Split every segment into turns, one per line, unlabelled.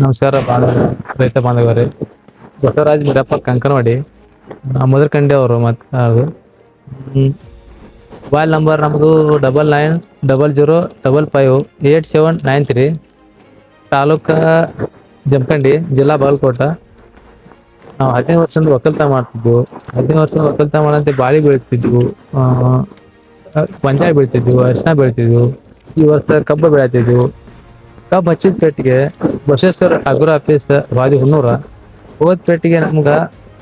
ನಮಸ್ಕಾರ ಬಾಂಧವ, ರೈತ ಬಾಂಧವರೇ. ಬಸವರಾಜ್ ಮಿರಪ್ಪ ಕಂಕನವಾಡಿ. ಮದರ್ಕಂಡಿ ಅವರು ಮಾತಾಡೋದು ಮೊಬೈಲ್ ನಂಬರ್ ನಮ್ಮದು double nine double zero double five eight seven nine three. ತಾಲೂಕ ಜಮಖಂಡಿ, ಜಿಲ್ಲಾ ಬಾಗಲಕೋಟ. ನಾವು ಹದಿನೈದು ವರ್ಷದಿಂದ ಒಕ್ಕಲ್ತಾ ಮಾಡ್ತಿದ್ವು. ಹದಿನೈದು ವರ್ಷದಿಂದ ಒಕ್ಕಲ್ತನ ಮಾಡಂತೆ ಬಾಳಿ ಬೆಳಿತಿದ್ವು. ಪಂಜಾಬ್ ಬೆಳಿತಿದ್ವು ಅರಿಶಿನ ಬೆಳಿತಿದ್ವು. ಈ ವರ್ಷ ಕಬ್ಬು ಬೆಳಿತಿದ್ವು. ಕಬ್ಬು ಹಚ್ಚಿದ ಪೇಟಿಗೆ ಬಸವೇಶ್ವರ ಅಗ್ರೋ ಆಫೀಸ್ ವಾದಿ ಹುನ್ನೂರ ಹೋದ ಪೇಟಿಗೆ ನಮ್ಗ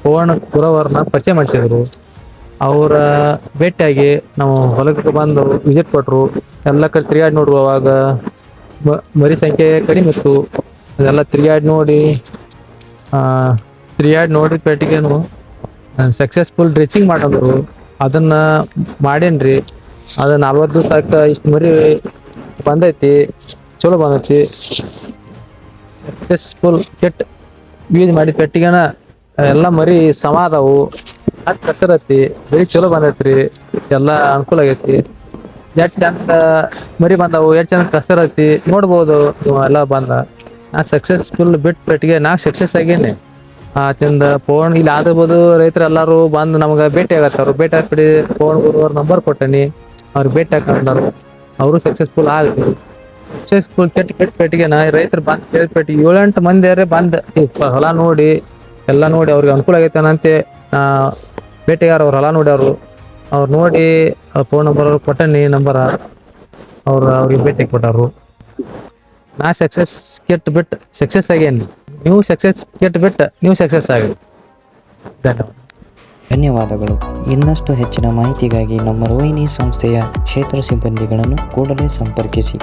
ಪೂರ್ಣ ಪುರವರ್ನ ಪರಿಚಯ ಮಾಡಿಸಿದ್ರು. ಅವರ ಭೇಟಿಯಾಗಿ ನಾವು ಹೊಲಕ್ಕೆ ಬಂದು ವಿಸಿಟ್ ಕೊಟ್ಟರು ಎಲ್ಲ ಕಡೆ ತಿರುಗಾಡಿ ನೋಡುವಾಗ ಮರಿ ಸಂಖ್ಯೆ ಕಡಿಮೆ ಇತ್ತು. ಅದೆಲ್ಲ ತಿರುಗಾಡಿ ನೋಡಿ ತಿರುಗಾಡಿ ನೋಡಿದ ಪೇಟಿಗೆನು ಸಕ್ಸಸ್ಫುಲ್ ಡ್ರೆಸ್ಸಿಂಗ್ ಮಾಡಿದ್ರು. ಅದನ್ನ ಮಾಡೇನ್ರಿ. ಅದ ನಲ್ವತ್ತು ದಿವಸಕ್ಕೆ ಇಷ್ಟು ಮರಿ ಬಂದೈತಿ. ಚಲೋ ಬಂದೈತಿ. ಸಕ್ಸಸ್ಫುಲ್ ಕೆಟ್ಟ ಯೂಸ್ ಮಾಡಿ ಪೆಟ್ಟಿಗೆನ, ಎಲ್ಲ ಮರಿ ಸಮ ಅದಾವು ಅದ್ ಹಸರತಿ ಬರೀ ಚಲೋ ಬಂದೈತ್ರಿ. ಎಲ್ಲ ಅನುಕೂಲ ಆಗೈತಿ. ಎಷ್ಟ್ ಚಂದ ಮರಿ ಬಂದಾವು, ಎಷ್ಟ್ ಚಂದ ಕಸರತಿ ನೋಡ್ಬೋದು, ಎಲ್ಲ ಬಂದ. ನಾ ಸಕ್ಸಸ್ಫುಲ್ ಬಿಟ್ ಪೆಟ್ಟಿಗೆ, ನಾ ಸಕ್ಸಸ್ ಆಗೇನೆ. ಆತಿಂದ ಫೋನ್ ಇಲ್ಲಿ ಆದಿರ್ಬೋದು ರೈತರು ಎಲ್ಲಾರು ಬಂದು ನಮ್ಗೆ ಭೇಟಿ ಆಗತ್ತವ್ರು ಭೇಟಿ ಆಗ್ಬಿಡಿ ಫೋನ್ ಅವ್ರ ನಂಬರ್ ಕೊಟ್ಟನಿ. ಅವ್ರಿಗೆ ಭೇಟಿ ಹಾಕೊಂಡರು ಅವರು ಸಕ್ಸಸ್ಫುಲ್ ಆಗಲಿ. ಕೆಟ್ಟ ಕೆಟ್ಟ ಪೆಟ್ಟಿಗೆ ನಾ ರೈತರು ಬಂದ್ ಕೇಳಿದ ಪೆಟ್ಟಿಗೆ ಏಳೆಂಟು ಮಂದಿಯಾರೆ ಬಂದ್ ಹೊಲ ನೋಡಿ, ಎಲ್ಲ ನೋಡಿ ಅವ್ರಿಗೆ ಅನುಕೂಲ ಆಗೈತೆ ಅನ್ನಂತೆ. ಭೇಟಿಗಾರ ಅವ್ರ ಹೊಲ ನೋಡಿ ಅವರು. ಅವ್ರು ನೋಡಿ ಫೋನ್ ನಂಬರ್ ಕೊಟ್ಟನಿ ನಂಬರ ಅವ್ರು ಅವ್ರಿಗೆ ಭೇಟಿ ಕೊಟ್ಟಾರು. ನಾ ಸಕ್ಸಸ್ ಕೆಟ್ಟ ಬಿಟ್ಟು ಸಕ್ಸಸ್ ಆಗೇನಿ ನೀವು ಸಕ್ಸಸ್ ಕೆಟ್ಟ ಬಿಟ್ಟು, ನೀವು ಸಕ್ಸಸ್ ಆಗಿ. ಧನ್ಯವಾದ.
ಧನ್ಯವಾದಗಳು. ಇನ್ನಷ್ಟು ಹೆಚ್ಚಿನ ಮಾಹಿತಿಗಾಗಿ ನಮ್ಮ ರೋಹಿಣಿ ಸಂಸ್ಥೆಯ ಕ್ಷೇತ್ರ ಸಿಬ್ಬಂದಿಗಳನ್ನು ಕೂಡಲೇ ಸಂಪರ್ಕಿಸಿ.